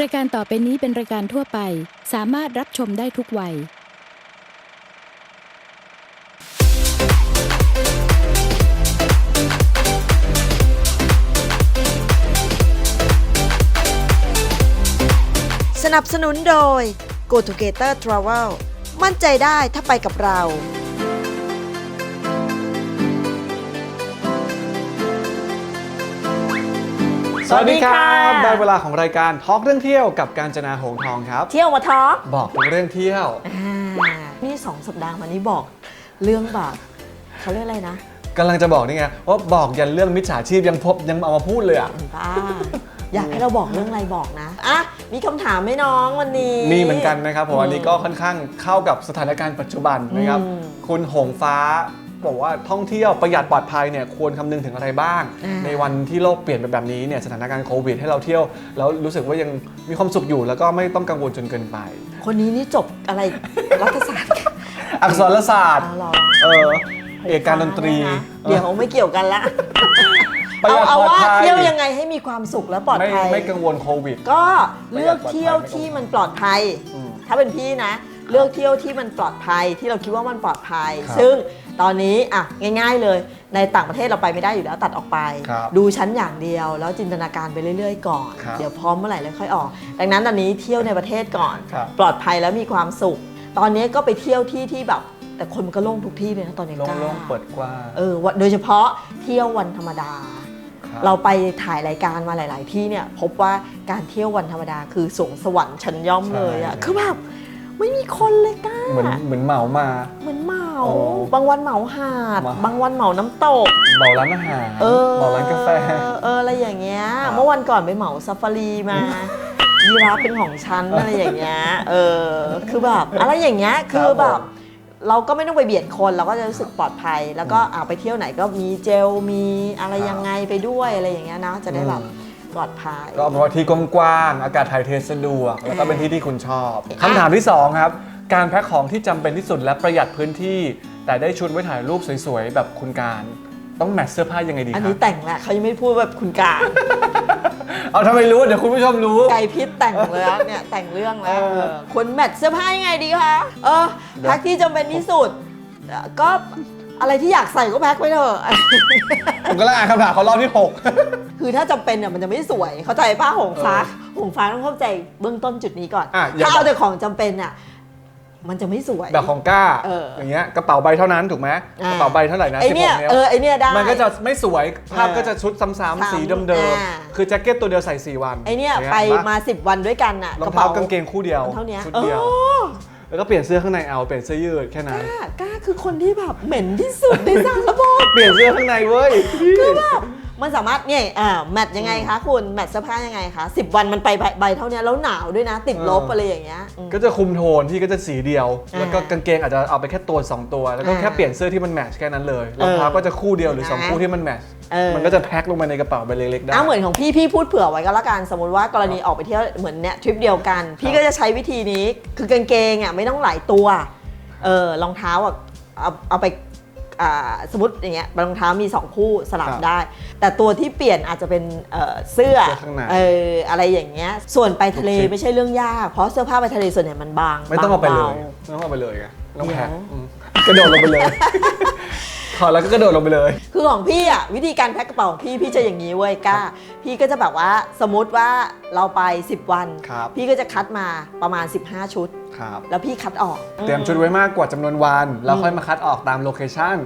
รายการต่อไปนี้เป็นรายการทั่วไป สามารถรับชมได้ทุกวัย สนับสนุนโดย Go Together Travel มั่นใจได้ถ้าไปกับเรา สวัสดีครัสวัสดีบค่ะได้เวลาของรายการทอล์กเรื่องเที่ยวกับการจนาหงส์ทองครับ เที่ยวมาทอล์กบอกทุกเรื่องเที่ยวนี่สองสัปดาห์มานี้บอกเรื่องแบบเขาเรียกอะไรนะกำลังจะบอกนี่ไงว่าบอกยันเรื่องมิจฉาชีพยังพบยังเอามาพูดเลยอะบ้าอยากให้เราบอกเรื่องอะไรบอกนะ อะ มีคำถามไหมน้องวันนี้ มีเหมือนกันนะครับผมอันนี้ก็ค่อนข้างเข้ากับสถานการณ์ปัจจุบันนะครับอืมคุณหงฟ้า บอกว่าท่องเที่ยวประหยัดปลอดภัยเนี่ยควรคำนึงถึงอะไรบ้าง อ่า ในวันที่โลกเปลี่ยนไปแบบนี้เนี่ยสถานการณ์โควิด ให้เราเที่ยวแล้วรู้สึกว่ายังมีความสุขอยู่ แล้วก็ไม่ต้องกังวลจนเกินไป คนนี้นี่จบอะไรรัฐศาสตร์อักษรศาสตร์เอาหรอเออเอกการดนตรีเดี๋ยวไม่เกี่ยวกันละประหเอายัดเอาปลอดว่าภัยเที่ยวยังไงให้มีความสุขและปลอดไม่ภัย ไม่กังวลโควิด ก็เลือกเที่ยวที่มันปลอดภัย อืมถ้าเป็นพี่นะ เลือกเที่ยวที่มันปลอดภัยที่เราคิดว่ามันปลอดภัย ครับซึ่ง ตอนนี้อะง่าย ๆเลย ในต่างประเทศเราไปไม่ได้อยู่แล้วตัดออกไป ครับดูชั้นอย่างเดียว แล้วจินตนาการไปเรื่อยๆก่อน ครับเดี๋ยวพร้อมเมื่อไหร่แล้วค่อยออก ดังนั้นตอนนี้เที่ยวในประเทศก่อน ครับ ปลอดภัยแล้วมีความสุข ตอนนี้ก็ไปเที่ยวที่ที่แบบ แต่คนมันก็โล่งทุกที่เลยนะตอนนี้กล้า โล่งๆเปิดกว้างเออวันโดยเฉพาะเที่ยววันธรรมดาครับเราไปถ่ายรายการมาหลาย ๆ ที่เนี่ยพบว่าการเที่ยววันธรรมดาคือสวงสวรรค์ชั้นย่อมเลยอะใช่ คือแบบ ไม่มีคนเลยก้าเหมือนเหมือนเหมามา เหมือนเหมาโอ้บางวันเหมาหาดเหมา บางวันเหมาน้ำตก เหมาร้านอาหารเออเหมาร้านกาแฟ เอออะไรอย่างเงี้ย ครับเมื่อวันก่อนไปเหมาซาฟารีมายีราฟเป็นของฉันอะไรอย่างเงี้ย เออ คือแบบอะไรอย่างเงี้ย คือแบบ เราก็ไม่ต้องไปเบียดคนเราก็จะรู้สึกปลอดภัย แล้วก็อ่าไปเที่ยวไหนก็มีเจลมีอะไรยังไงไปด้วยอะไรอย่างเงี้ยนะจะได้แบบ ปลอดภัย ก็เอาเป็นว่าที่กว้างๆอากาศถ่ายเทสะดวก แล้วก็เป็นที่ที่คุณชอบอะคำถามที่2ครับ การแพ็คของที่จำเป็นที่สุดและประหยัดพื้นที่ แต่ได้ชุดไว้ถ่ายรูปสวยๆ แบบคุณการ ต้องแมทเสื้อผ้ายังไงดีอันครันี้บแต่งแหละเขายังไม่พูดแบบคุณการเอาทำไมรู้เดี๋ยวคุณผู้ชมรู้ ไก่พิษแต่งเลยอะเนี่ยแต่งเรื่องแล้วเออ เออควรแมทเสื้อผ้ายังไงดีคะเออแพ็คที่จำเป็นที่สุดเอ่อก็อะไรที่อยากใส่ก็แพ็คไว้เถอะ ผมกำลังอ่านคำถามเขารอบที่ คือถ้าจำเป็นเนี่ยมันจะไม่สวย เข้าใจป้าหงฟ้าหงฟ้าต้องเข้าใจเบื้องต้นจุดนี้ก่อน อะอย่า ถ้าเอาแต่ของจำเป็นน่ะมันจะไม่สวย6แบบของก้าเออออ ย่างเงี้ยกระเป๋าใบเท่านั้นถูกไหมอ่ากระเป๋าใบเท่าไหร่นะไอเนี่ย16วเออไอเนี่ยได้ มันก็จะไม่สวยภาพเออก็จะชุดซ้ำซ้ำๆสีเดิมอ่า ๆคือแจ็คเก็ตตัวเดียวใส่4วันไอเนี่ยางงี้ไปปะมา10วันด้วยกันน่ะรองเท้ากางเกงคู่เดียวเท่านี้ชุดเอเดียวอแล้วก็เปลี่ยนเสื้อข้างในเอาเปลี่ยนเสื้อยืดแค่นั้น กล้ากล้าคือคนที่แบบเหม็นที่สุดในสารบบ เปลี่ยนเสื้อข้างในเว้ย คือแบบ มันสามารถเนี่ยอ่าแมทยังไงคะคุณแมทเสื้อผ้ายังไงคะ10 วันมันไปใบใบเท่านี้แล้วหนาวด้วยนะ ติดลบเออออะไรอย่างเงี้ยอืม ก็จะคุมโทนที่ก็จะสีเดียวอ่าแล้วก็กางเกงอาจจะเอาไปแค่ตัว2ตัว แล้วก็อ่าแค่เปลี่ยนเสื้อที่มันแมทช์แค่นั้นเลยรองเท้าเออก็จะคู่เดียวหรือนะสองคู่ที่มันแมทช์เออ มันก็จะแพ็คลงมาในกระเป๋าใบเล็กๆได้อ้าเหมือนของพี่พี่พูดเผื่อไว้ก็แล้วกันสมมติว่ากรณีออกไปเที่ยวเหมือนเนี่ยทริปเดียวกัน พี่ก็จะใช้วิธีนี้คือกางเกงอะไม่ต้องหลายตัวเออรองเท้าอะเอาเอาไปอ่า สมมติอย่างเงี้ยรองเท้ามี 2 คู่สลับครับได้ แต่ตัวที่เปลี่ยนอาจจะเป็นเอ่อเสื้อเสื้อข้างในเอออะไรอย่างเงี้ยส่วนไปทะเลทุกทริปไม่ใช่เรื่องยาก เพราะเสื้อผ้าไปทะเลส่วนใหญ่มันบางไม่ต้องเอาไปเลยบงไม่ต้องเอาไปเลยไงไม่ต้องแพ็คเดี๋ยวอืมกระโดดลงไปเลย ถอดแล้วก็กระโดดลงไปเลย คือของพี่อะวิธีการแพ็คกระเป๋าของพี่พี่จะอย่างนี้เว้ยก้า พี่ก็จะแบบว่าสมมติว่าเราไป 10 วัน ครับ พี่ก็จะคัดมาประมาณ 15 ชุด ครับ แล้วพี่คัดออกเตรียมชุดไว้มากกว่าจำนวนวัน แล้วค่อยมาคัดออกตามโลเคชั่น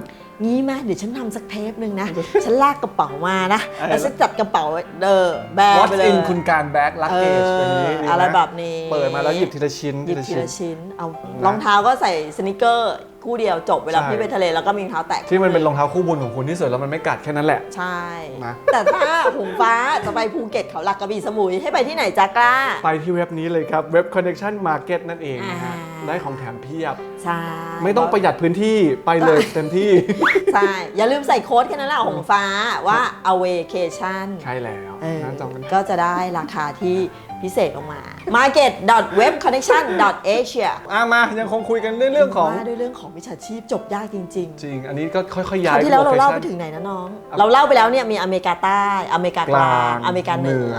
งี้ไหมเดี๋ยวฉันทำสักเทปหนึ่งนะ ฉันลากกระเป๋ามานะเออแล้วฉันจัดกระเป๋าเดอแบก What's ไปเลย in คุณการแบ็คลักเกจเอออย่างนี้ดีหมอะไรแบบนี้ เปิดมาแล้วหยิบทีละชิ้นหยิบทีละชิ้น เอานะรองเท้าก็ใส่สนิเกอร์ คู่เดียวจบเวลาใช่ พี่ไปทะเลแล้วก็มีรองเท้าแตะที่มันเป็นรองเท้าคู่บุญของคุณที่สุดแล้วมันไม่กัดแค่นั้นแหละ ใช่ นะ แต่ถ้าหงฟ้าจะไปภูเก็ตเขาหลักกระบี่สมุยให้ไปที่ไหนจ๊ะกล้า ไปที่เว็บนี้เลยครับ เว็บ Connection Market นั่นเองนะฮะ อ่า ได้ของแถมเพียบ ใช่ไม่ต้องประหยัดพื้นที่ไปเลยเต็มที่ ใช่ อย่าลืมใส่โค้ดแค่นั้นแหละหงฟ้าว่า a w a c a t i o n ใช่แล้วเออนะจองกันก็จะได้ราคาที่พิเศษออกมา market.webconnection.asia อะมายังคงคุยกันเรื่องเรื่องของว่าด้วยเรื่องของมิจฉาชีพจบยากจริงจริง อันนี้ก็ค่อยๆๆคย้าราวยที่แล้วเราเล่าไป location ถึงไหนนะน้อง เราเล่าไปแล้วเนี่ยมีอเมริกาใต้ อเมริกากลาง อเมริกาเหนือ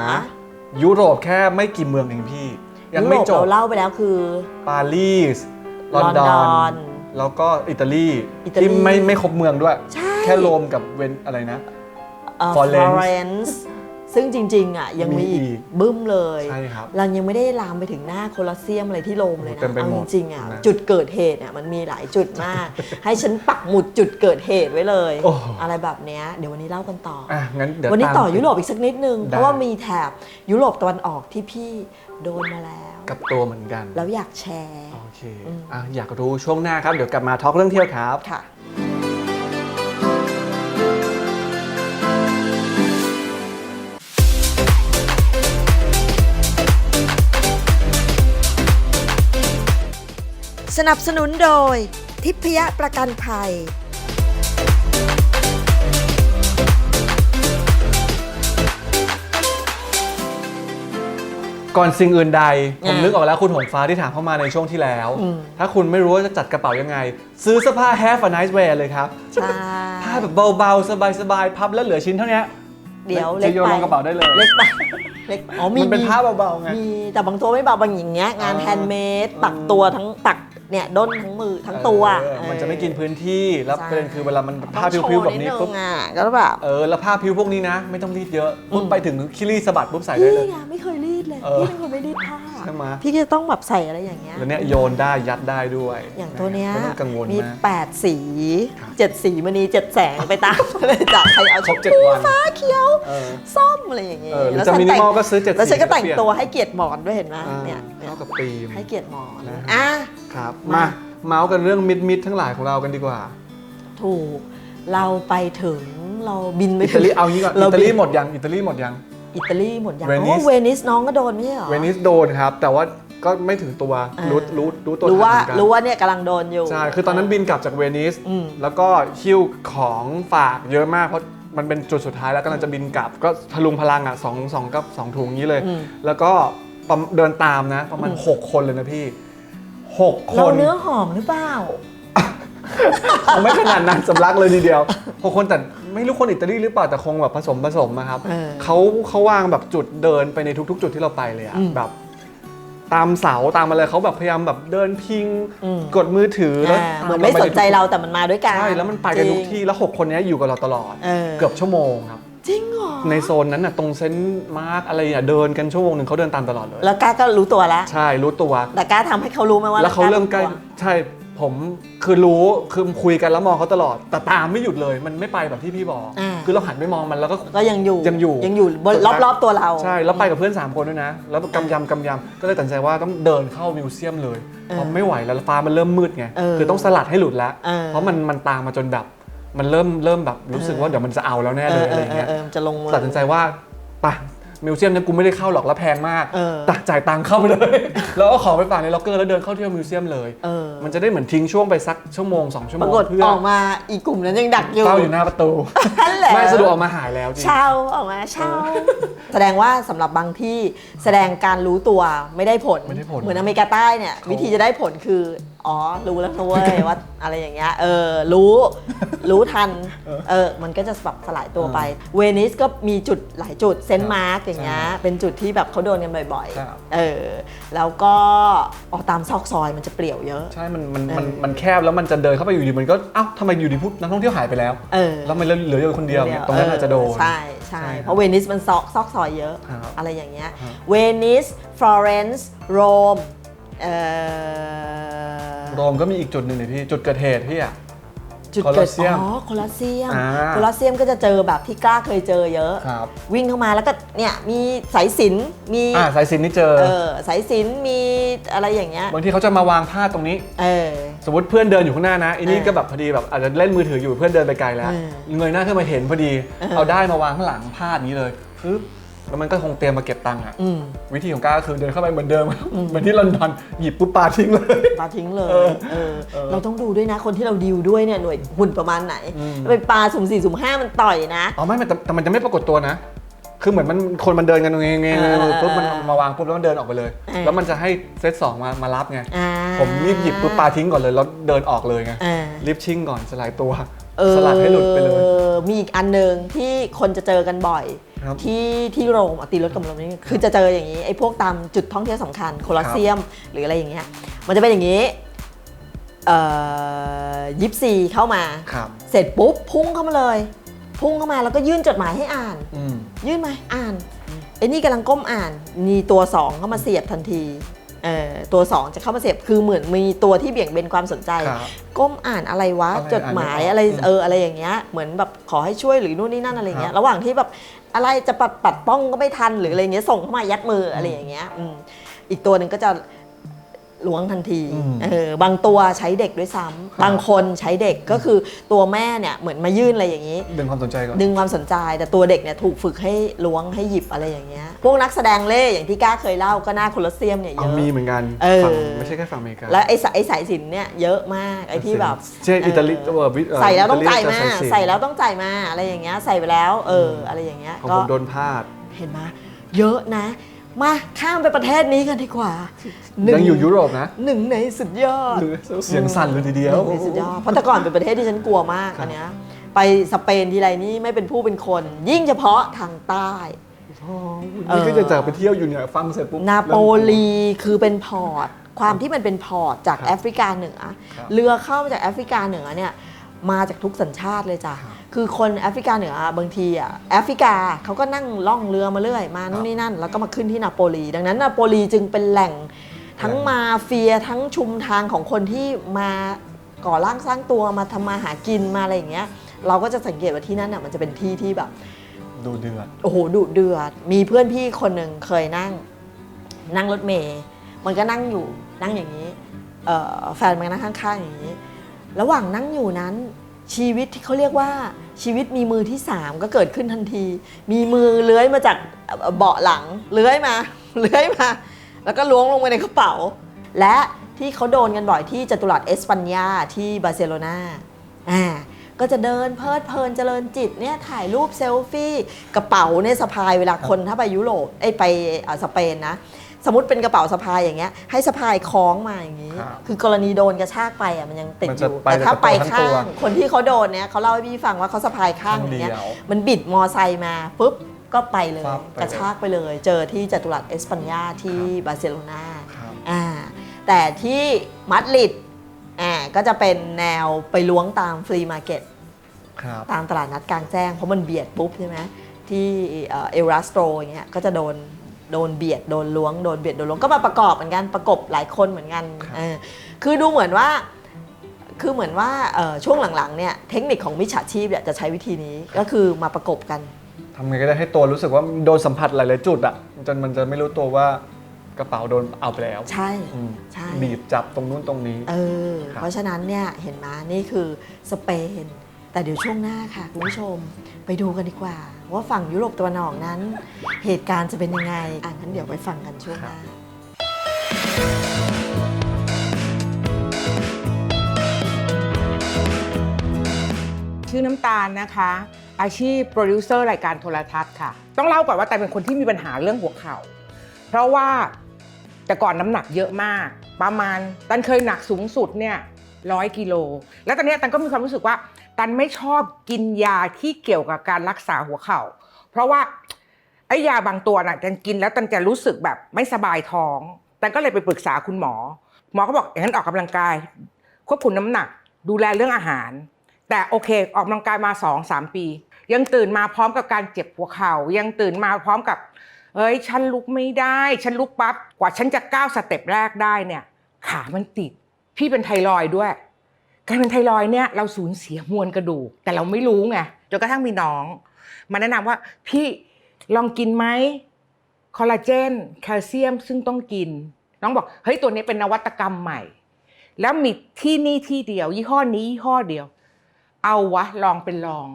ยุโรปแค่ไม่กี่เมืองเองพี่ ยังยุไม่โรปจบเราเล่าไปแล้วคือ ปารีส ลอนดลอนดออนนแล้วก็อิตาลีอิตาลีที่ไม่ไม่ครบเมืองด้วย ใช่ แค่โรมกับเวนอะไรนะฟลอ Florence เรนซ์ ซึ่งจริงๆอะยังมีมีอีอีกกบึ้มเลยใช่ครับเรายังไม่ได้ลามไปถึงหน้าโคลอสเซียมอะไรที่โรมเลยโอ้โหเต็นะมไปเอาหมจดริงๆอะนะจุดเกิดเหตุเนี่ยมันมีหลายจุดมาก ให้ฉันปักหมุดจุดเกิดเหตุไว้เลยโอ้โหอะไรแบบเนี้ยเดี๋ยววันนี้เล่ากันต่อออะงั้นเดี๋ยววันนี้ตามต่อยุโรปอีกสักนิดนึงได้เพราะว่ามีแถบยุโรปตะวันออกที่พี่โดนมาแล้ว กับตัวเหมือนกัน แล้วอยากแชร์โอเคอะอยากรู้ช่วงหน้าครับเดี๋ยวกลับมาทอล์กเรื่องเที่ยวครับค่ะ สนับสนุนโดย ทิพยประกันภัย ก่อนสิ่งอื่นใด ผมอ่านึนึกออกแล้วคุณหงฟ้าที่ถามเข้ามาในช่วงที่แล้ว อืม ถ้าคุณไม่รู้ว่าจะจัดกระเป๋ายังไง ซื้อเสื้อผ้า Have a nice wear เลยครับใช่ผ้าแบบเบาๆ สบายๆ พับแล้วเหลือชิ้นเท่านี้ เดี๋ยวจะโยนลงกระเป๋าได้เลย เล็กไปเล็กอ๋อมีมันเป็นผ้าเบาๆไง มีแต่บางตัวไม่เบาบางอย่างเงี้ยงานอ๋อ แฮนด์เมดปักตัวทั้งปัก เนี่ยด้นทั้งมือทั้งตัวเออมันจะไม่กินพื้นที่แล้วใช่ประเด็นคือเวลามันต้องผ้าพิ้วๆแบบนี้โชปุ๊บดงอะก็แบบเออแล้วผ้าพิ้วพวกนี้นะ ไม่ต้องรีดเยอะปุ๊บอืมไปถึงคิรีสะบัดปุ๊บใส่ได้พี่เลยไงไม่เคยรีดเลยเออพี่เป็นคนไม่รีดผ้าใช่ไหมพี่ก็จะต้องแบบใส่อะไรอย่างเงี้ยแล้วเนี่ยโยนได้ยัดได้ด้วย อย่างตัวเนี้ยไม่ต้องกังวลมีมาก8สีครับ7สีมณี7แสงไปตามเลยจากใครเอาครบชมเจ็ดพูวันฟ้าเขียวเออส้มอะไรอย่างเงี้ยเออหรือแล้วจะฉันมินิแต่งมอลก็ซื้อเจ็ดแล้วฉันก็สีแต่งเปลี่ยนตัวให้เกียรติหมอนด้วยเห็นไหมอ่าเนี่ยเนี่ยเข้ากับธีมให้เกียรติหมอนนะอะ ครับมามาเมาส์กันเรื่องมิดมิดๆทั้งหลายของเรากันดีกว่า ถูก เราไปถึงเราบินไปอิถึตางลีเอางี้ก่อนเราอิตาลีบินหมดยัง อิตาลีหมดยัง อิตาลีหมดยังเวนิสอ๋อเวนิสน้องก็โดนไม่ใช่เหรอ เวนิสโดนครับ แต่ว่าก็ไม่ถึงตัวอ่ารู้รู้รู้ตัวรู้ว่าทันเหมือนกันรู้ว่าเนี่ยกำลังโดนอยู่ ใช่ คือตอนนั้นบินกลับจากเวนิส อืม แล้วก็หิ้วของฝากเยอะมาก เพราะมันเป็นจุดสุดท้ายแล้วกำลังจะบินกลับ ก็พลุงพลังอะสองสองกับสองถุงนี้เลย อืม แล้วก็ประมาณเดินตามนะ ประมาณ 6 คนเลยนะพี่ หกคเราน เนื้อหอมหรือเปล่า คงไม่ขนาดนั้นสำลักเลยทีเดียวหกคนแต่ไม่รู้คนอิตาลีหรือเปล่าแต่คงแบบผสมผสมอะครับเออเขาเขาวางแบบจุดเดินไปในทุก ๆ จุดที่เราไปเลยอะอืมแบบ ตามเสาตามอะไรเขาแบบพยายามแบบเดินพิงอืม กดมือถือแล้วอ่าเหมือนไม่สนใจเราแต่มันมาด้วยกันใช่แล้วมันไปกันทุกที่แล้วหกคนนี้อยู่กับเราตลอด เออ เกือบชั่วโมงครับ จริงเหรอ ในโซนนั้นน่ะตรงเซนต์มาร์กอะไรอะเดินกันชั่วโมงหนึ่งเขาเดินตามตลอดเลย แล้วก้าก็รู้ตัวแล้ว ใช่รู้ตัว แต่ก้าทำให้เขารู้ไหมว่าแล้วเขาเริ่มใกล้กลัวใช่ผมคือรู้คือคุยกันแล้วมองเขาตลอด แต่ตามไม่หยุดเลยมันไม่ไปแบบที่พี่บอก อ่า คือเราหันไปมองมันแล้วก็ ก็ยังอยู่ยังอยู่ ยังอยู่บนรอบๆตัวเรา ใช่แล้วไปกับเพื่อน 3 คนด้วยนะ แล้วกำยำกำยำก็เลยตัดสินใจว่าต้องเดินเข้ามิวเซียมเลยเออเพราะไม่ไหวแล้วฟ้ามันเริ่มมืดไงเออคือต้องสลัดให้หลุดแล้ว เออ เพราะมันมันตามมาจนแบบ มันเริ่มเริ่มแบบรู้สึกว่าเดี๋ยวมันจะเอาแล้วแน่เลยอะไรเงี้ยเออจะลงมือตัดสินใจว่าไปมิวเซียมเนี่ยกูไม่ได้เข้าหรอกแล้วแพงมากเออตักจ่ายตังค์เข้าไปเลย แล้วเอาของไปฝากในล็อกเกอร์แล้วเดินเข้าเที่ยวมิวเซียมเลยเออมันจะได้เหมือนทิ้งช่วงไปสักชั่วโมงสองชั่วโมปรางกฏเพื่อออกมาอีกกลุ่มนั้นยังดักอยู่เฝ้าอยู่หน้าประตูนั่นแหละไม่สะดวกออกมาหายแล้วจริงเช่าออกมาเช่าแสดงว่าสำหรับบางที่แสดงการรู้ตัวไม่ได้ผลไม่ได้ผลเหมือนอเมริกาใต้เนี่ยเขาวิธีจะได้ผลคือ อ๋อ รู้แล้วนะเว้ยว่าอะไรอย่างเงี้ย เออ รู้ รู้ทัน เออ มันก็จะแบบสลายตัวไป เวนิสก็มีจุดหลายจุด เซนต์มาร์กอย่างเงี้ย เป็นจุดที่แบบเขาโดนกันบ่อยครับ ๆ เออ แล้วก็ออกตามซอกซอยมันจะเปลี่ยวเยอะ ใช่ มันมันมันเออมันแคบแล้วมันจะเดินเข้าไปอยู่ดีมันก็เอ้าทำไมอยู่ดีพุนักท่องเที่ยวหายไปแล้ว เออ แล้วมันเหลืออยู่คนเดียวเนี่ยตรงนั้นอาจจะโดน ใช่ใช่ ใช่ครับเพราะเวนิสมันซอกซอกซอยเยอะ ครับอะไรอย่างเงี้ยครับเวนิส ฟลอเรนซ์ โรม เอ่อโรมก็มีอีกจุดหนึ่งเนี่ยพี่ จุดเกิดเหตุพี่อะ จุดเกิดโคลอสเซียมอ๋อโคลอสเซียมอ่า โคลอสเซียมก็จะเจอแบบที่กล้าเคยเจอเยอะ ครับ วิ่งเข้ามาแล้วก็เนี่ยมีสายสิญจนมีอ่าสายสินนี่เจอ เออสายสิญจนมีอะไรอย่างเงี้ยบางทีเขาจะมาวางผ้าตรงนี้ เออ สมมติเพื่อนเดินอยู่ข้างหน้านะอันนี้เออก็แบบพอดีแบบอาจจะเล่นมือถืออยู่เพื่อนเดินไปไกลแล้ว เออเงยหน้าขึ้นมาเห็นพอดี เออ เอาได้มาวางข้างหลังผ้าอย่างนี้เลยปึ๊บ แล้วมันก็คงเตรียมมาเก็บตังค์อะอืมวิธีของก้าก็คือเดินเข้าไปเหมือนเดิมเหมือนที่ลอนดอนหยิบปุ๊บปาทิ้งเลย ปาทิ้งเลยเออเออเออเราต้องดูด้วยนะคนที่เราดีลด้วยเนี่ยหน่วยหุ่นประมาณไหนอืม ไปปลาสุ่มสี่สุ่มห้ามันต่อยนะ อ๋อไม่แต่แต่มันจะไม่ปรากฏตัวนะ คือเหมือนมันคนมันเดินกันเงี้ยเงี้ยเออเออปุ๊บมันเออมาวางปุ๊บแล้วมันเดินออกไปเลย เออ แล้วมันจะให้เซตสองมามารับไง อ่าผมรีบหยิบปุ๊บปาทิ้งก่อนเลยแล้วเดินออกเลยไงอ่า รีบชิ่งก่อนสลายตัวเออสลัดให้หลุดไปเลยมีอีกอันหนึ่งที่คนจะเจอกันบ่อย ครับที่ที่โรมอะตีรถกับลมนี่คือจะเจออย่างนี้ไอ้พวกตามจุดท่องเที่ยวสำคัญโคลอสเซียมหรืออะไรอย่างเงี้ยมันจะเป็นอย่างนี้เอ่อยิปซีเข้ามาครับเสร็จปุ๊บพุ่งเข้ามาเลย พุ่งเข้ามาแล้วก็ยื่นจดหมายให้อ่านอืมยื่นมาอ่านไอ้นี่กำลังก้มอ่านมีตัวสองเข้ามาเสียบทันทีเอ่อ ตัวสองจะเข้ามาเสียบคือเหมือนมีตัวที่เบี่ยงเบนความสนใจครับก้มอ่านอะไรวะอะไรจดหมายอ่านไม่ออกอะไรอืมเอออะไรอย่างเงี้ยเหมือนแบบขอให้ช่วยหรือนู่นนี่นั่นอะไรเงี้คยรับระหว่างที่แบบอะไรจะปัดปัดป้องก็ไม่ทันหรืออะไรเงี้ยส่งเข้ามายัดมืออะไรอย่างเงี้ยอืมอีกตัวหนึ่งก็จะ ล้วงทันทีอืมเออบางตัวใช้เด็กด้วยซ้ำบางคนใช้เด็กก็คือตัวแม่เนี่ยเหมือนมายื่นอะไรอย่างงี้ ดึงความสนใจก่อนดึงความสนใจ แต่ตัวเด็กเนี่ยถูกฝึกให้ล้วงให้หยิบอะไรอย่างเงี้ยพวกนักแสดงเล่อย่างที่ก้าเคยเล่าก็หน้าโคลอสเซียมเนี่ยเยเอาอะมีเหมือนกันเออฝั่งไม่ใช่แค่ฝั่งอเมริกาแล้วไอ้สายไอ้สายสิญจนเนี่ยเยอะมากไอ้ที่แบบเช่นอิตาลีเออเอ่อวิเอ่อใส่แล้วต้องจ่ายอิมาตลีจะใส่แล้วต้องจ่ายมาอะไรอย่างเงี้ยใส่ไปแล้วเอออะไรอย่างเงี้ยของก็ผมโดนพลาดเห็นไหมเยอะนะ มาข้ามไปประเทศนี้กันดีกว่าหยังอยู่ยุโรปนะหนึ่งในสุดยอดเสียงสั่นเลยทีเดียวหนึ่งในสุดยอดเพราะแต่ก่อนเป็นประเทศที่ฉันกลัวมากอันเนี้ยไปสเปนทีไรนี่ไม่เป็นผู้เป็นคน ยิ่งเฉพาะทางใต้นี่ก็จะจากไปเที่ยวอยู่เนี่ยฟังเสร็จปุ๊บนาโปลีคือเป็นพอร์ตความที่มันเป็นพอร์ตจากครับแอฟริกาเหนือครับเรือเข้ามาจากแอฟริกาเหนือเนี่ยมาจากทุกสัญชาติเลยจ้ะ ครับคือคนแอฟริกาเหนือบางทีอะแอฟริกาเขาก็นั่งล่องเรือมาเรื่อยมานู่นนี่นั่น แล้วก็มาขึ้นที่นาโปลี ดังนั้นนาโปลีจึงเป็นแหล่งทั้งแหล่งมาเฟียทั้งชุมทางของคนที่มาก่อร่างสร้างตัวมาทำมาหากินมาอะไรอย่างเงี้ย เราก็จะสังเกตว่าที่นั่นน่ะมันจะเป็นที่ที่แบบ ดูเดือดโอ้โหดุเดือด มีเพื่อนพี่คนหนึ่งเคยนั่ง นั่งรถเมย์มันก็นั่งอยู่นั่งอย่างนี้เอ่อแฟนมันก็นั่งข้างๆอย่างนี้ ระหว่างนั่งอยู่นั้น ชีวิตที่เขาเรียกว่าชีวิตมีมือที่สามก็เกิดขึ้นทันที มีมือเลื้อยมาจากเบาะหลังเลื้อยมาเลื้อยมา แล้วก็ล้วงลงไปในกระเป๋า และที่เขาโดนกันบ่อยที่จัตุรัสเอสปัญญาที่บาร์เซโลนาอ่าก็จะเดินเพลิดเพลินเจริญจิตเนี่ยถ่ายรูปเซลฟี่กระเป๋าเนี่ยสะพายเวลาคนถ้าไปยุโรปไอไปอสเปนนะ สมมติเป็นกระเป๋าสะพายอย่างเงี้ยให้สะพายคล้องมาอย่างนี้ ครับคือกรณีโดนกระชากไปอะมันยังติดมันอจะยู่ไปแต่ถ้าไปทั้งข้าตัวง คนที่เขาโดนเนี่ยเขาเล่าให้พี่ฟังว่าเขาสะพายข้างอย่างเงี้ยข้างเดียวมันบิดมอไซค์มาปุ๊บก็ไปเลยปั๊บไปเลยกระชากไปเลย เจอที่จตุรัสเอสปัญญาที่บาร์เซโลนาครับ อ่าแต่ที่มัดริดอ่าก็จะเป็นแนวไปล้วงตามฟรีมาร์เก็ต ครับ ตามตลาดนัดกลางแจ้ง เพราะมันเบียดปุ๊บใช่ไหมที่เอลราสโตรอย่างเงี้ยก็จะโดน โดนเบียดโดนล้วงโดนเบียดโดนล้วงก็มาประกอบเหมือนกันประกบหลายคนเหมือนกันครับเออคือดูเหมือนว่าคือเหมือนว่าเอ่อช่วงหลังๆเนี่ยเทคนิคของมิจฉาชีพเนี่ยจะใช้วิธีนี้ก็คือมาประกบกันทำไงก็ได้ให้ตัวรู้สึกว่าโดนสัมผัสหลายๆจุดอะจนมันจะไม่รู้ตัวว่ากระเป๋าโดนเอาไปแล้ว ใช่อืมใช่บีบจับตรงนู้นตรงนี้เออครับเพราะฉะนั้นเนี่ยเห็นไหมนี่คือสเปนแต่เดี๋ยวช่วงหน้าค่ะคุณผู้ชม ไปดูกันดีกว่า ว่าฝั่งยุโรปตะวันออกนั้น เหตุการณ์จะเป็นยังไงอะงั้นเดี๋ยวไปฟังกันช่วงหน้าชื่อน้ำตาลนะคะ อาชีพโปรดิวเซอร์รายการโทรทัศน์ค่ะ ต้องเล่าก่อนว่าแต่เป็นคนที่มีปัญหาเรื่องหัวเข่า เพราะว่าแต่ก่อนน้ำหนักเยอะมาก ประมาณตันเคยหนักสูงสุดเนี่ยร้อยกิโล แล้วตอนเนี้ยตันก็มีความรู้สึกว่า ตันไม่ชอบกินยาที่เกี่ยวกับการรักษาหัวเข่า เพราะว่าไอ้ยาบางตัวน่ะตันกินแล้วตันจะรู้สึกแบบไม่สบายท้องตันก็เลยไปปรึกษาคุณหมอ หมอก็บอกอย่างนั้นออกกำลังกาย ควบคุมน้ำหนัก ดูแลเรื่องอาหาร แต่โอเคออกกำลังกายมา2องสามปี ยังตื่นมาพร้อมกับการเจ็บหัวเข่า ยังตื่นมาพร้อมกับเอ้ยฉันลุกไม่ได้ ฉันลุกปั๊บกว่าฉันจะก้าวสเต็ปแรกได้เนี่ย ขามันติด พี่เป็นไทรอยด์ด้วย การเป็นไทรอยเนี่ยเราสูญเสียมวลกระดูก แต่เราไม่รู้ไงจนกระทั่งมีน้อง มาแนะนำว่าพี่ลองกินไหมคอลลาเจนแคลเซียมซึ่งต้องกิน น้องบอกเฮ้ยตัวนี้เป็นนวัตกรรมใหม่ แล้วมีที่นี่ที่เดียว ยี่ห้อนี้ยี่ห้อเดียว เอาวะลองเป็นลอง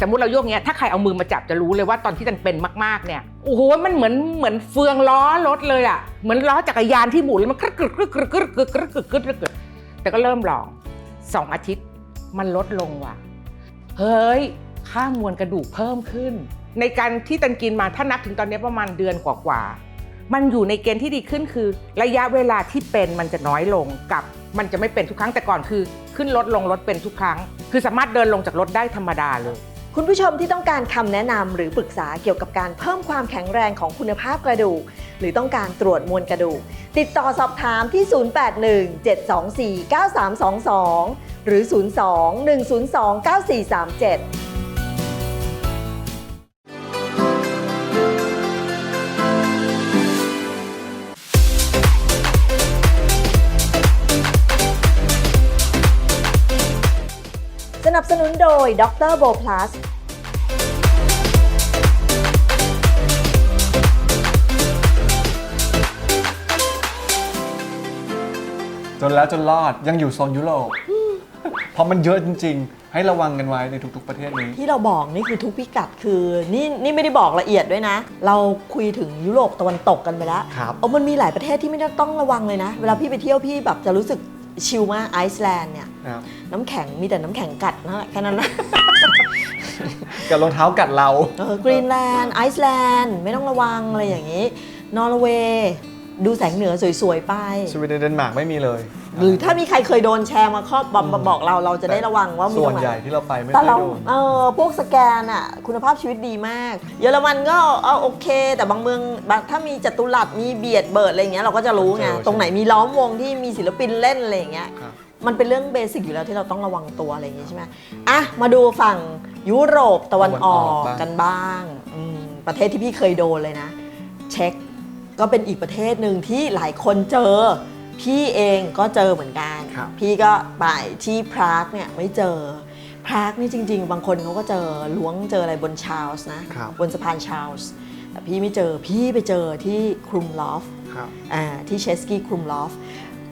สมมติเราโยกเงี้ยถ้าใครเอามือมาจับจะรู้เลยว่าตอนที่มันเป็นมากๆเนี่ยโอ้โหมันเหมือนเหมือนเฟืองล้อรถเลยอะเหมือนล้อจักรยานที่หมุนแล้วมันกรึกกรึกกรึกกรึกกรึกกรึกกรึกกรึกกรึกกรึกกรึกแต่ก็เริ่มลองสองอาทิตย์มันลดลงว่ะเฮ้ยค่ามวลกระดูกเพิ่มขึ้น ในการที่ตันกินมาถ้านับถึงตอนนี้ประมาณเดือนกว่าๆมันอยู่ในเกณฑ์ที่ดีขึ้นคือ ระยะเวลาที่เป็นมันจะน้อยลงกับมันจะไม่เป็นทุกครั้งแต่ก่อนคือ ขึ้นรถลงรถเป็นทุกครั้ง คือสามารถเดินลงจากรถได้ธรรมดาเลย คุณผู้ชมที่ต้องการคำแนะนำหรือปรึกษาเกี่ยวกับการเพิ่มความแข็งแรงของคุณภาพกระดูก หรือต้องการตรวจมวลกระดูก ติดต่อสอบถามที่ 0817249322 หรือ 02-102-9437 โดยดรโบพลัสจนแล้วจนรอดยังอยู่โซนยุโรปเพราะมันเยอะจริง ๆ ให้ระวังกันไว้ในทุกๆประเทศนี้ ที่เราบอกนี่คือทุกพิกัดคือนี่นี่ไม่ได้บอกละเอียดด้วยนะ เราคุยถึงยุโรปตะวันตกกันไปแล้วครับเออมันมีหลายประเทศที่ไม่ได้ต้องระวังเลยนะ เวลาพี่ไปเที่ยวพี่แบบจะรู้สึก ชิลมากไอซ์แลนด์เนี่ยครับน้ำแข็งมีแต่น้ำแข็งกัดนะแค่นั้นนะ กับรองเท้ากัดเรา เออกรีนแลนด์ไอซ์แลนด์ไม่ต้องระวังอะไรอย่างนี้ นอร์เวย์ ดูแสงเหนือสวยๆไป สวีเดนเดนมาร์กไม่มีเลยหรือถ้ามีใครเคยโดนแชร์มาครอบบอมมาบอกเราเราจะได้ระวังว่ามีส่ตวรนงไหใหญ่นที่เราไปไม่แต่เคยเราโดน เออพวกสแกนอะคุณภาพชีวิตดีมาก เยอรมันก็เอาโอเค แต่บางเมืองบางถ้ามีจัตุรัสมีเบียดเบิร์ดอะไรอย่างเงี้ยเราก็จะรู้ไง เจอใช่ตรงไหนมีล้อมวงที่มีศิลปินเล่นอะไรอย่างเงี้ยครับ มันเป็นเรื่องเบสิกอยู่แล้วที่เราต้องระวังตัวอะไรอย่างงี้ใช่ไหมอะมาดูฝั่งยุโรปตะวันออกกันบ้างอืมประเทศที่พี่เคยโดนเลยนะ เช็ค ก็เป็นอีกประเทศหนึ่งที่หลายคนเจอ พี่เองก็เจอเหมือนกัน ครับ พี่ก็ไปที่พรากเนี่ยไม่เจอ พรากนี่จริง ๆ บางคนเขาก็เจอล้วงเจออะไรบนชาลส์นะ ครับ บนสะพานชาลส์แต่พี่ไม่เจอพี่ไปเจอที่ครุมลอฟ ครับ อ่าที่เชสกี้ครุมลอฟ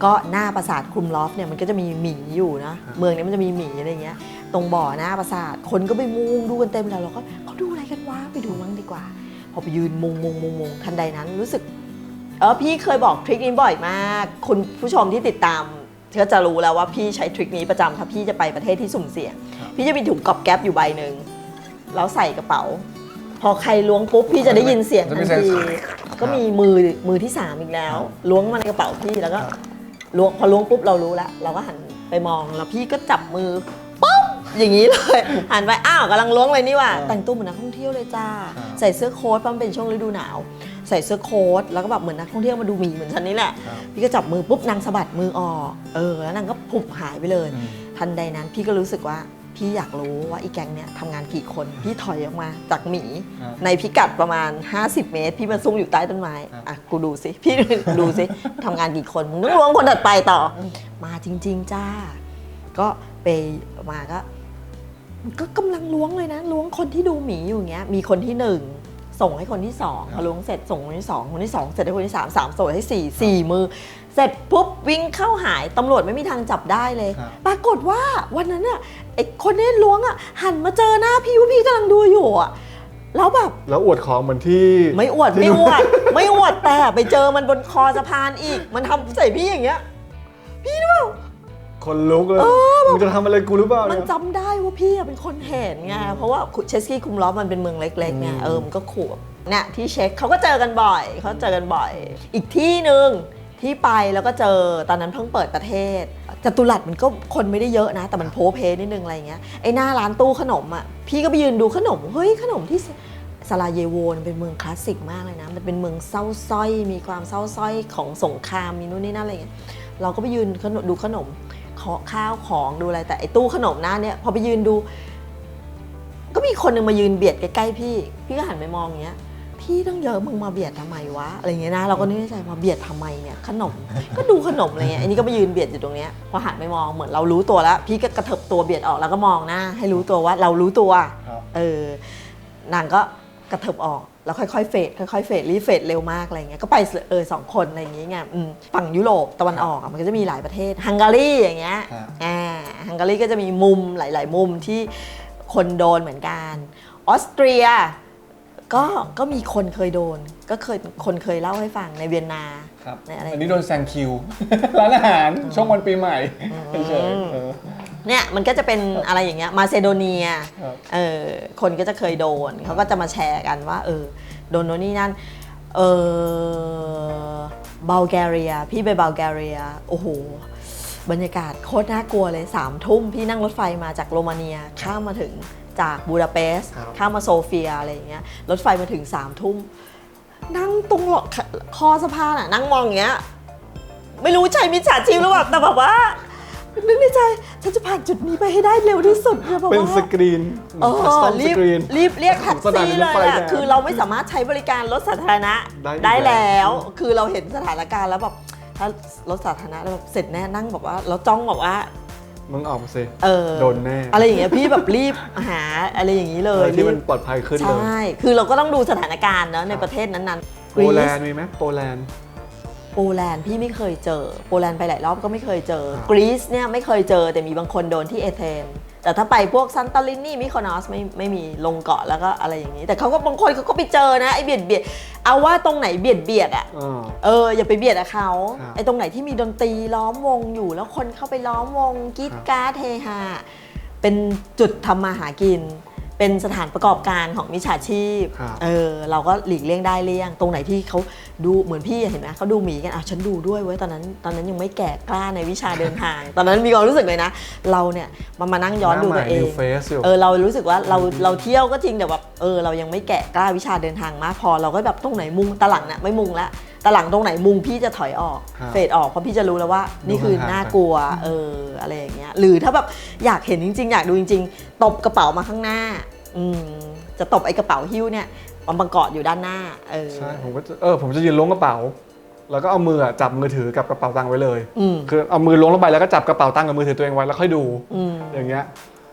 ก็หน้าปราสาทครุมลอฟเนี่ยมันก็จะมีหมีอยู่นะ ครับ เมืองนี้มันจะมีหมีอะไรเงี้ย ตรงบ่อหน้าปราสาทคนก็ไปมุงดูกันเต็มเลยเราก็เขาดูอะไรกันวะไปดูมั้งดีกว่า พอไปยืนมุงมุงมุงมุงทันใดนั้นรู้สึก เออพี่เคยบอกทริคนี้บ่อยมาก คุณผู้ชมที่ติดตามก็จะรู้แล้วว่าพี่ใช้ทริคนี้ประจำถ้าพี่จะไปประเทศที่สุ่มเสี่ยง ครับพี่จะมีถุงกอบแก๊ปอยู่ใบหนึ่งแล้วใส่กระเป๋า พอใครล้วงปุ๊บพี่จะได้ยินเสียงทันจะมีเสียงทีก็มีมือมือที่สามอีกแล้ว ล้วงมาในกระเป๋าพี่แล้วก็ล้วงพอล้วงปุ๊บเรารู้แล้วเราก็หันไปมองแล้วพี่ก็จับมือปุ๊บอย่างนี้เลย หันไปอ้าวกำลังล้วงเลยนี่ว่ะอ่า แต่งตัวเหมือนนักท่องเที่ยวเลยจ้าครับใส่เสื้อโค้ทเพราะมันเป็นช่วงฤดูหนาว ใส่เสื้อโค้ทแล้วก็แบบเหมือนนักท่องเที่ยวมาดูหมีเหมือนฉันนี่แหละครับพี่ก็จับมือปุ๊บนางสะบัดมือออกเออแล้วนางก็ผุบหายไปเลยอืมทันใดนั้นพี่ก็รู้สึกว่าพี่อยากรู้ว่าอีแก๊งเนี่ยทำงานกี่คน พี่ถอยออกมาจากหมีครับในพิกัดประมาณ 50 เมตร พี่มาซุ่มอยู่ใต้ต้นไม้ครับอะกูดูสิ พี่ดูสิทำงานกี่คนมึงต้องล้วงคนถัดไปต่ออมาจริง ๆ จ้า ก็ไปมาก็ ก็กำลังล้วงเลยนะล้วงคนที่ดูหมีอยู่อย่างเงี้ย มีคนที่หนึ่ง ส่งให้คนที่สองพอล้วงเสร็จส่งคนที่สองคนที่สองเสร็จให้คนที่สามสามส่งให้สี่สี่มือ เสร็จปุ๊บวิ่งเข้าหายตำรวจไม่มีทางจับได้เลย ครับปรากฏว่าวันนั้นน่ะไอ้คนที่ล้วงอะหันมาเจอหน้าพี่ว่าพี่กำลังดูอยู่อะแล้วแบบ แล้วอวดของเหมือนที่ ไม่อวดที่ไม่อวด ไม่อวดแต่ไปเจอมันบนคอสะพานอีก มันทำใส่พี่อย่างเงี้ย คนลุกเลยมึงจะทำอะไรกูหรือเปล่ามันเนี่ย จำได้ว่าพี่อะเป็นคนเห็นไง เพราะว่าเชสกี้คุมล้อฟมันเป็นเมืองเล็กๆไงอืมเออ มันก็ขู่แบบเนี่ยที่เช็คเขาก็เจอกันบ่อย เขาเจอกันบ่อย อีกที่หนึ่งที่ไปแล้วก็เจอตอนนั้นเพิ่งเปิดประเทศจตุรัสมันก็คนไม่ได้เยอะนะ แต่มันโพเพนิดนึงอะไรเงี้ย ไอ้หน้าร้านตู้ขนมอะ พี่ก็ไปยืนดูขนม เฮ้ยขนมที่ซาลาเยโวมันเป็นเมืองคลาสสิกมากเลยนะ มันเป็นเมืองเศร้าสร้อย มีความเศร้าสร้อยของสงคราม มีนู่นนี่นั่นอะไรเงี้ย เราก็ไปยืนขนมดูขนม ขอข้าวของดูอะไรแต่ไอ้ตู้ขนมหน้าเนี่ยพอไปยืนดู ก็มีคนหนึ่งมายืนเบียดใกล้ๆพี่ พี่ก็หันไปมองอย่างเงี้ยพี่ต้องเยอะมึงมาเบียดทำไมวะอะไรเงี้ยนะเราก็นึกในใจมาเบียดทำไมเนี่ยขนม ก็ดูขนมอะไรเงี้ยอันนี้ก็มายืนเบียดอยู่ตรงเนี้ยพอหันไปมองเหมือนเรารู้ตัวแล้ว พี่ก็กระเถิบตัวเบียดออกแล้วก็มองหน้าให้รู้ตัวว่าเรารู้ตัวครับเออนางก็กระเถิบออก แล้วค่อยๆเฟดค่อยๆเฟดรีเฟดเร็วมากอะไรเงี้ยก็ไปเออสองคนอะไรอย่างเงี้ยไงอืมฝั่งยุโรปตะวันออกอะมันก็จะมีหลายประเทศฮังการีอย่างเงี้ยครับอ่าฮังการีก็จะมีมุมหลาย ๆ มุมที่คนโดนเหมือนกันออสเตรียก็ก็มีคนเคยโดน ก็เคยคนเคยเล่าให้ฟังในเวียนนาครับในอะไรอันนี้โดนแซงคิวร้านอาหารช่วงวันปีใหม่เฉยๆ เออเนี่ยมันก็จะเป็นอะไรอย่างเงี้ยมาเซโดเนียครับ เออคนก็จะเคยโดนเขาก็จะมาแชร์กันว่าเออโดนโน่นนี่นั่นเออบัลแกเรียพี่ไปบัลแกเรียโอ้โห บรรยากาศโคตรน่ากลัวเลยสามทุ่มพี่นั่งรถไฟมาจากโรมาเนียข้ามมาถึงจากบูดาเปสต์ครับ ข้ามมาโซเฟียอะไรอย่างเงี้ยรถไฟมาถึงสามทุ่มนั่งตรงคอสะพานอะนั่งมองอย่างเงี้ย ไม่รู้ใช่มิจฉาชีพหรือเปล่าแต่แบบว่า นึกในใจ ฉันจะผ่านจุดนี้ไปให้ได้เร็วที่สุดเนี่ยแบบเป็นว่าสกรีนเอคัสตออมสรีบกรีน รีบเรียกแท็กสถานีซี่รเลถไฟยอะแดงคือเราไม่สามารถใช้บริการรถสาธารณะได้อยู่ได้แล้แล้ววคือเราเห็นสถานการณ์แล้วแบบถ้ารถสาธารณะแล้วแบบเสร็จแน่นั่งแบบว่าเราจ้องแบบว่า มึงออกมาสิเออโดนแน่อะไรอย่างเงี้ยพี่แบบรีบหาอะไรอย่างนี้เลอะไรยที่มันรีบปลอดภัยขึ้นใชเลย่ คือเราก็ต้องดูสถานการณ์เนอะในประเทศนั้นๆโปแลนด์มีไหมโปแลนด์ โปแลนด์พี่ไม่เคยเจอ โปแลนด์ไปหลายรอบก็ไม่เคยเจอครับกรีซเนี่ยไม่เคยเจอแต่มีบางคนโดนที่เอเธนแต่ถ้าไปพวกซันตาลินีมิโคโนสไม่ไม่มีลงเกาะแล้วก็อะไรอย่างนี้ แต่เขาก็บางคนเขาก็ไปเจอนะไอเบียดเบียดเอาว่าตรงไหนเบียดเบียดอะอ่า เอออย่าไปเบียดกับเขาครับไอ้ตรงไหนที่มีดนตรีล้อมวงอยู่ แล้วคนเข้าไปล้อมวงกรีดครับ กราร์ดเฮฮาเป็นจุดทำมาหากิน เป็นสถานประกอบการของมิจฉาชีพ ครับเออเราก็หลีกเลี่ยงได้เลี่ยง ตรงไหนที่เขาดูเหมือนพี่อะเห็นไหมเขาดูหมีกันอะฉันดูด้วยเว้ยตอนนั้น ตอนนั้นยังไม่แก่กล้าในวิชาเดินทาง ตอนนั้นมีความรู้สึกเลยนะ เราเนี่ยมันมานั่งย้อนดูตัวเอหงน้าใหม่ new face อยู่ เออเรารู้สึกว่าเราเราเที่ยวก็จริงแต่แบบเออเรายังไม่แกะกล้าวิชาเดินทางมากพอเราก็แบบตรงไหนมุงตะหลังเนี่ยไม่มุงละตะ หลังตรงไหนมุงพี่จะถอยออกครับเฟดออกเพราะพี่จะรู้แล้วว่า นี่คือดูห่างๆน่ากลัวเอออะไรอย่างเงี้ยหรือถ้าแบบอยากเห็นจริง ๆ อยากดูจริง ๆ ตบกระเป๋ามาข้างหน้าอืมจะตบไอ้กระเป๋าหิ้วเนี่ยมันบังเกาะอยู่ด้านหน้าเออ ใช่ผมก็จะเออผมจะยืนล้วงกระเป๋า แล้วก็เอามืออะจับมือถือกับกระเป๋าตังค์ไว้เลย อืม คือเอามือล้วงลงไปแล้วก็จับกระเป๋าตังค์กับมือถือตัวเองไว้แล้วค่อยดู อืม อย่างเงี้ย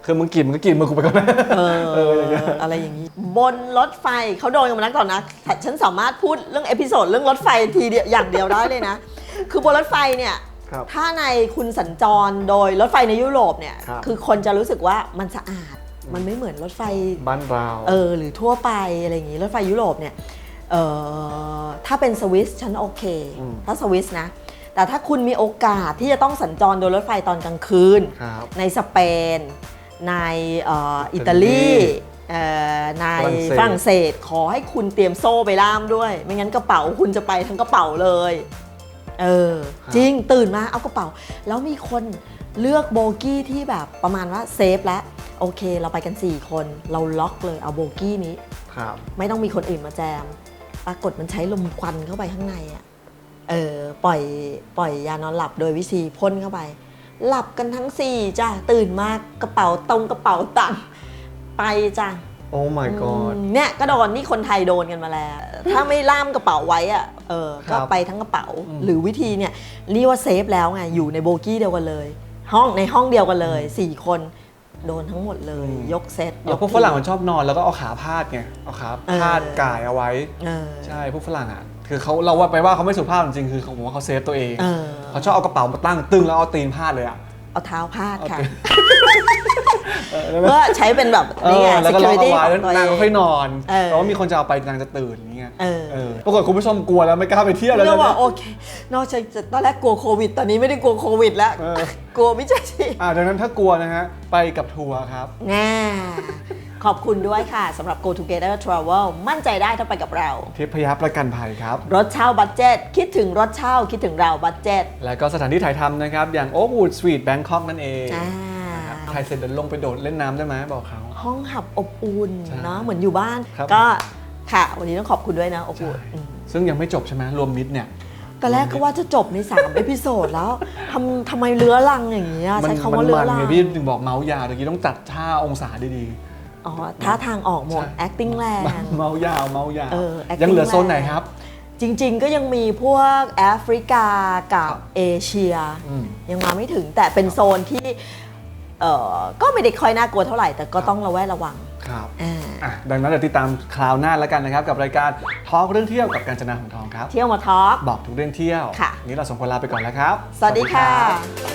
คือมึงกรีดมึงก็กรีดมือกูไปก่อนนะเออเอออย่างเงี้ย อะไรอย่างนี้ บนรถไฟเขาโดนกันมานักต่อนนะแต่ฉันสามารถพูดเรื่องเอพิโซดเรื่องรถไฟทีเดียวอย่างเดียวได้เลยนะ คือบนรถไฟเนี่ย ครับถ้าในคุณสัญจรโดยรถไฟในยุโรปเนี่ยครับอคนจะรู้สึกว่ามันสะอาด มันไม่เหมือนรถไฟ บ้านเรา เออหรือทั่วไปอะไรอย่างนี้รถไฟยุโรปเนี่ยเออถ้าเป็นสวิสฉันโอเค อืม ถ้าสวิสนะ แต่ถ้าคุณมีโอกาสที่จะต้องสัญจรโดยรถไฟตอนกลางคืน ครับ ในสเปน ในเอ่ออิตาลีเอ่อในฝฝรั่รั่งงเศเศสสขอให้คุณเตรียมโซ่ไปล่ามด้วย ไม่งั้นกระเป๋าคุณจะไปทั้งกระเป๋าเลยเออจริงตื่นมาเอากระเป๋า แล้วมีคนเลือกโบกี้ที่แบบประมาณว่าเซฟแล้วโอเค เราไปกัน 4 คนเราล็อกเลยเอาโบกี้นี้ครับไม่ต้องมีคนอื่นมาแจม ปรากฏมันใช้ลมควันเข้าไปข้างในอะเออปล่อยปล่อยยานอนหลับโดยวิธีพ่นเข้าไป หลับกันทั้งสี่จ้ะตื่นมากระเป๋าตรงกระเป๋าตังค์ไปจ้ะ โอ้ my god อืมเนี่ยก็โดนนี่คนไทยโดนกันมาแล้ว ถ้าไม่ล่ามกระเป๋าไว้อะเออครัก็บไปทั้งกระเป๋า อืม หรือวิธีเนี่ยเรียกว่าเซฟแล้วไงอยู่ในโบกี้เดียวกันเลย ห้องในห้องเดียวกันเลยสี่คนโดนทั้งหมดเลย ยกเซตแล้วพวกฝรั่งมันชอบนอนแล้วก็เอาขาพาดไง เอาขาพาดเออก่ายเอาไว้ เออ ใช่ พวกฝรั่งอะ คือเขาเราว่าไปว่าเขาไม่สุภาพจริงๆคือผมว่าเขาเซฟตัวเองเออ เขาชอบเอากระเป๋ามาตั้งตึงแล้วเอาตีนพาดเลยอะ เอาเท้าพาดค่ะเออแล้วเพื่อใช้เป็นแบบเอนี่ไง อแล้วก็ล็อกเอา security ไว้ขแล้วองตัวเอนางก็งค่อยนอนเออแล้วว่ามีคนจะเอาไปนางจะตื่นอย่างเงี้ยเออเออ ปรากฏคุณผู้ชมกลัวแล้วไม่กล้าไปเที่ยวแล้วเรื่องว่านะโอเค นอกจากจะตอนแรกกลัวโควิด ตอนนี้ไม่ได้กลัวโควิดแล้ว เออ กลัวมิจฉาชีพอ่าดังนั้นถ้ากลัวนะฮะ ไปกับทัวร์ครับ แน่ ขอบคุณด้วยค่ะสำหรับ Go Together Travel มั่นใจได้ถ้าไปกับเรา ทิพยประกันภัยครับ รถเช่าบัตเจ็ตคิดถึงรถเช่าคิดถึงเราบัตเจ็ตแล้วก็สถานที่ถ่ายทำนะครับ อย่าง Oakwood Street Bangkok นั่นเองอ่าใครเสร็จเดินลงไปโดดเล่นน้ำได้ไหมบอกเขา ห้องหับอบอุ่นใช่เนาะเหมือนอยู่บ้าน ครับ ก็ค่ะ วันนี้ต้องขอบคุณด้วยนะอบอุ่นอืมซึ่งยังไม่จบใช่ไหมรวมมิดเนี่ย ตอนแรกก็ว่าจะจบใน3เอพิโซดแล้วทำทำไมเลื้อรังอย่างนี้ยมัใช้นคำว่าเลื้อมันรัง ไงพี่ถึงบอกเมาส์ยาวตะกี้ต้องจัดท่าองศาดี อ๋อท่าทางออกหมดใช่ acting แรงๆเมาส์ยาวเมาส์ยาวเออ acting ยังเหลือโซนไหนครับ จริงๆก็ยังมีพวกแอฟริกากับครับเอเชียอืมยังมาไม่ถึงแต่เป็นโซนที่เอ่อก็ไม่ได้ค่อยน่ากลัวเท่าไหร่ แต่ก็ต้องระแวดระวังครับอ่าอะดังนั้นเดี๋ยวติดตามคราวหน้าแล้วกันนะครับ กับรายการทอล์กเรื่องเที่ยวกับการจนาของทองครับ เที่ยวมาทอล์กบอกทุกเรื่องเที่ยวค่ะวันนี้เราสองคนลาไปก่อนแล้วครับ สวัสดีค่ะรับ